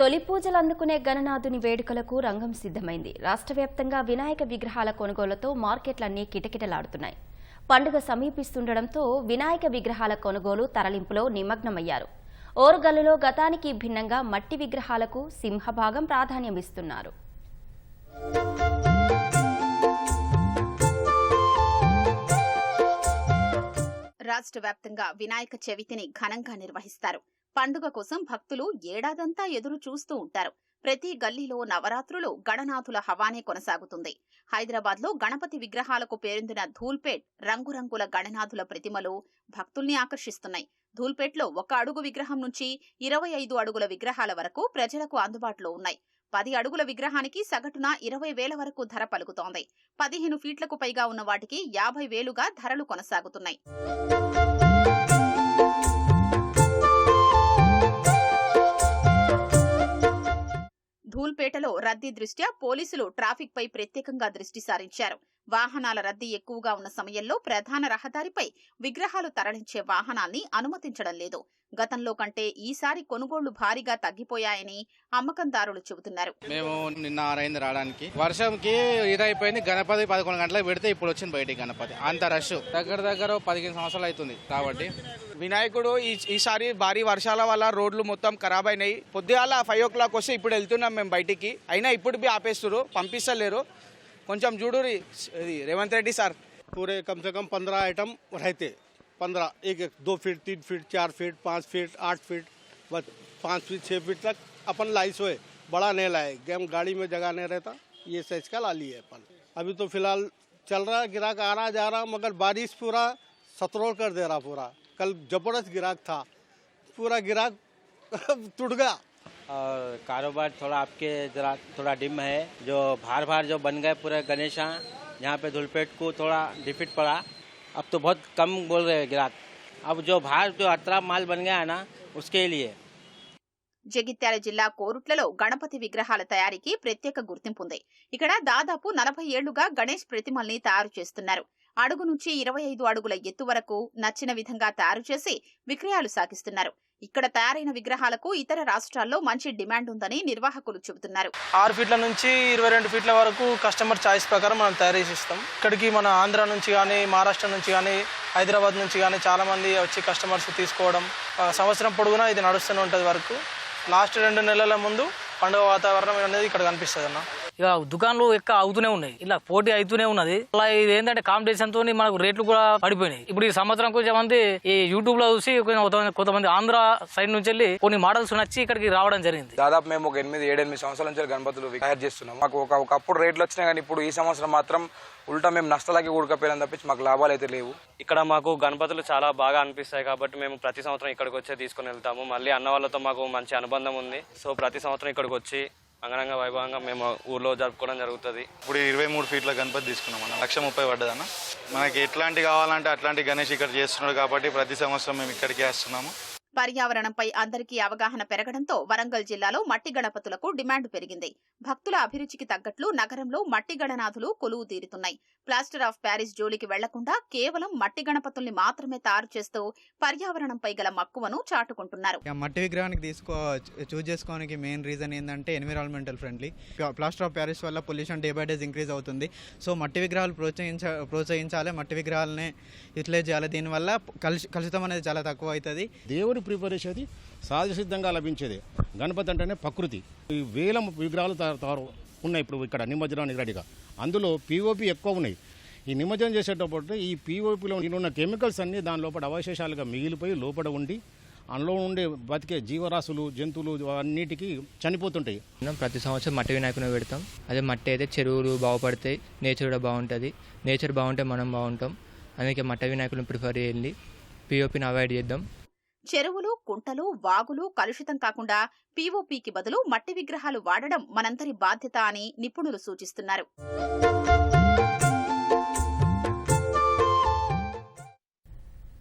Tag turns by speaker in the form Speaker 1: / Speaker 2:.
Speaker 1: తొలి పూజలు అందుకునే గణనాథుని వేడుకలకు రంగం సిద్ధమైంది. రాష్ట్ర వ్యాప్తంగా వినాయక విగ్రహాల కొనుగోలుతో మార్కెట్లన్నీ కిటకిటలాడుతున్నాయి. పండుగ సమీపిస్తుండటంతో వినాయక విగ్రహాల కొనుగోలు తరలింపులో నిమగ్నమయ్యారు. ఓరుగల్లులో గతానికి భిన్నంగా మట్టి విగ్రహాలకు సింహభాగం ప్రాధాన్యమిస్తున్నారు.
Speaker 2: రాష్ట్ర వ్యాప్తంగా వినాయక చవితిని ఘనంగా నిర్వహిస్తారు. పండుగ కోసం భక్తులు ఏడాదంతా ఎదురు చూస్తూ ఉంటారు. ప్రతి గల్లీలో నవరాత్రులు గణనాథుల హవానే కొనసాగుతుంది. హైదరాబాద్లో గణపతి విగ్రహాలకు పేరొందిన ధూల్పేట్ రంగురంగుల గణనాథుల ప్రతిమలు భక్తుల్ని ఆకర్షిస్తున్నాయి. ధూల్పేట్లో ఒక అడుగు విగ్రహం నుంచి ఇరవై ఐదు అడుగుల విగ్రహాల వరకు ప్రజలకు అందుబాటులో ఉన్నాయి. పది అడుగుల విగ్రహానికి సగటున ఇరవై వేల వరకు ధర పలుకుతోంది. పదిహేను ఫీట్లకు పైగా ఉన్న వాటికి యాభై వేలుగా ధరలు కొనసాగుతున్నాయి. ధూల్పేటలో రద్దీ దృష్ట్యా పోలీసులు ట్రాఫిక్ పై ప్రత్యేకంగా దృష్టి సారించారు. వాహనాల రద్దీ ఎక్కువగా ఉన్న సమయంలో ప్రధాన రహదారిపై విగ్రహాలు తరలించే వాహనాల్ని అనుమతించడం లేదు. గతంలో కంటే ఈసారి కొనుగోళ్ళు భారీగా తగ్గిపోయాయని అమ్మకందారులు చెబుతున్నారు.
Speaker 3: మేము నిన్న ఆరైంది రావడానికి. వర్షంకి ఇదైపోయింది. గణపతి పదకొండు గంటలకు పెడితే ఇప్పుడు వచ్చింది బయటికి గణపతి. అంత రష్. దగ్గర దగ్గర పదిహేను సంవత్సరాలు అవుతుంది కాబట్టి.
Speaker 4: వినాయకుడు ఈ ఈసారి భారీ వర్షాల వల్ల రోడ్లు మొత్తం ఖరాబ్ అయినాయి. పొద్దుగాల ఫైవ్ ఓ క్లాక్ వస్తే ఇప్పుడు వెళ్తున్నాం మేము బయటికి. అయినా ఇప్పుడు బి ఆపేస్తున్నారు పంపిస్తలేరు. కొంచెం చూడురి ఇది రేవంత్ రెడ్డి సార్
Speaker 5: पूरे कम से कम पंद्रह आइटम रहते पंद्रह एक एक दो फीट तीन फीट चार फीट पाँच फीट आठ फीट बस पाँच फीट छः फीट तक अपन लाई सोए बड़ा नहीं लाए गेम गाड़ी में जगह नहीं रहता ये साइज का ला लिए अपन अभी तो फिलहाल चल रहा है गिराक आ रहा जा रहा मगर बारिश पूरा सतरोड़ कर दे रहा पूरा कल जबरदस्त गिराक था पूरा गिराक टूट गया
Speaker 6: और कारोबार थोड़ा आपके जरा थोड़ा डिम है जो भार भार जो बन गए पूरे गणेशा यहाँ पे धुलपेट को थोड़ा डिफिट पड़ा अब तो बहुत कम बोल रहे हैं ग्राहक अब जो भार जो अतरा माल बन गया है ना उसके लिए
Speaker 2: జగిత్యాల జిల్లా కోరుట్లలో గణపతి విగ్రహాల తయారీకి ప్రత్యేక గుర్తింపుంది ఇక్కడ దాదాపు నలభై ఏళ్లుగా గణేష్ ప్రతిమల్ని తయారు చేస్తున్నారు అడుగు నుంచి ఇరవై ఐదు అడుగుల ఎత్తు వరకు నచ్చిన విధంగా తయారు చేసి విక్రయాలు సాగిస్తున్నారు ఇక్కడ తయారైన విగ్రహాలకు ఇతర రాష్ట్రాల్లో మంచి డిమాండ్ ఉందని నిర్వాహకులు చెబుతున్నారు.
Speaker 7: ఆరు ఫీట్ల నుంచి ఇరవై రెండు ఫీట్ల వరకు కస్టమర్ చాయిస్ ప్రకారం మనం తయారు చేసి ఇస్తాం. ఇక్కడికి మన ఆంధ్ర నుంచి కానీ మహారాష్ట్ర నుంచి కానీ హైదరాబాద్ నుంచి కానీ చాలామంది వచ్చి కస్టమర్స్ తీసుకోవడం సంవత్సరం పొడుగునా ఇది నడుస్తూనే ఉంటుంది వరకు. లాస్ట్ రెండు నెలల ముందు పండుగ వాతావరణం అనేది ఇక్కడ కనిపిస్తుంది అన్న
Speaker 8: ఇక దుకాన్లు ఎక్క అవుతూనే ఉన్నాయి. ఇలా పోటీ అవుతూనే ఉన్నది. అలా ఇది ఏంటంటే కాంపిటీషన్తో మనకు రేట్లు కూడా పడిపోయినాయి. ఇప్పుడు ఈ సంవత్సరం కొంచెం మంది ఈ యూట్యూబ్లో చూసి కొంతమంది- కొంతమంది ఆంధ్ర సైడ్ నుంచి వెళ్ళి కొన్ని మోడల్స్ నచ్చి ఇక్కడికి రావడం జరిగింది.
Speaker 9: దాదాపు మేము ఒక ఎనిమిది ఏడెనిమిది సంవత్సరాల నుంచి గణపతులు తయారు చేస్తున్నాం. మాకు ఒక ఒకప్పుడు రేట్లు వచ్చినాయి కానీ ఇప్పుడు ఈ సంవత్సరం మాత్రం ఉల్టా మేము నష్టాలకి ఊడకపోయినా తప్పించి మాకు లాభాలు అయితే లేవు.
Speaker 10: ఇక్కడ మాకు గణపతులు చాలా బాగా అనిపిస్తాయి కాబట్టి మేము ప్రతి సంవత్సరం ఇక్కడికి వచ్చే తీసుకుని వెళ్తాము. మళ్ళీ అన్న వాళ్ళతో మాకు మంచి అనుబంధం ఉంది. సో ప్రతి సంవత్సరం ఇక్కడికి వచ్చి అంగరంగ వైభవంగా మేము ఊర్లో జరుపుకోవడం జరుగుతుంది.
Speaker 11: ఇప్పుడు ఇరవై మూడు ఫీట్ల గణపతి తీసుకున్నాం అన్న. లక్ష ముప్పై పడ్డదన్న. మనకి ఎట్లాంటి కావాలంటే అట్లాంటి గణేష్ ఇక్కడ చేస్తున్నాడు కాబట్టి ప్రతి సంవత్సరం మేము ఇక్కడికి వేస్తున్నాము.
Speaker 2: పర్యావరణంపై అందరికీ అవగాహన పెరగడంతో వరంగల్ జిల్లాలో మట్టి గణపతులకు డిమాండ్ పెరిగింది. భక్తుల అభిరుచికి తగ్గట్లు నగరంలో మట్టి గణనాథులు కొలువు తీరుతున్నాయి. ప్లాస్టర్ ఆఫ్ ప్యారిస్ జోలికి వెళ్ళకుండా కేవలం మట్టి గణపతుల్ని మాత్రమే తయారు చేస్తూ పర్యావరణంపై గల మక్కువను చాటుకుంటున్నారు.
Speaker 12: మట్టి విగ్రహానికి తీసుకో చూస్ చేసుకోవడానికి మెయిన్ రీజన్ ఏంటంటే environmental friendly. Plaster of Paris వల్ల pollution day by days increase అవుతుంది. సో మట్టి విగ్రహాలు ప్రోత్సహించ ప్రోత్సహించాలి. మట్టి విగ్రహాలనే యూటిలైజ్ చేయాలి. దీనివల్ల కలుషి కలుషితం అనేది చాలా తక్కువ అవుతుంది.
Speaker 13: దేవుడి ప్రిపరేషన్ సహజ సిద్ధంగా లభించేది. గణపతి అంటేనే ప్రకృతి. ఈ వేల విగ్రహాలు తయారు ఉన్నాయి ఇప్పుడు ఇక్కడ నిమజ్జనానికి రెడీగా. అందులో పీఓపీ ఎక్కువ ఉన్నాయి. ఈ నిమజ్జనం చేసేటప్పుడు ఈ పిఓపిలో ఉన్న కెమికల్స్ అన్నీ దాని లోపల అవశేషాలుగా మిగిలిపోయి లోపల ఉండి అందులో ఉండే బతికే జీవరాశులు జంతువులు అన్నిటికీ చనిపోతుంటాయి.
Speaker 14: మనం ప్రతి సంవత్సరం మట్టి వినాయకుని పెడతాం. అదే మట్టి అయితే చెరువులు బాగుపడతాయి. నేచర్ కూడా బాగుంటుంది. నేచర్ బాగుంటే మనం బాగుంటాం. అందుకే మట్టి వినాయకుని ప్రిఫర్ చేయండి. పిఓపిని అవాయిడ్ చేద్దాం.
Speaker 2: చెరువులు కుంటలు వాగులు కలుషితం కాకుండా పీఓపీకి బదులు మట్టి విగ్రహాలు వాడడం మనందరి బాధ్యత అని నిపుణులు సూచిస్తున్నారు.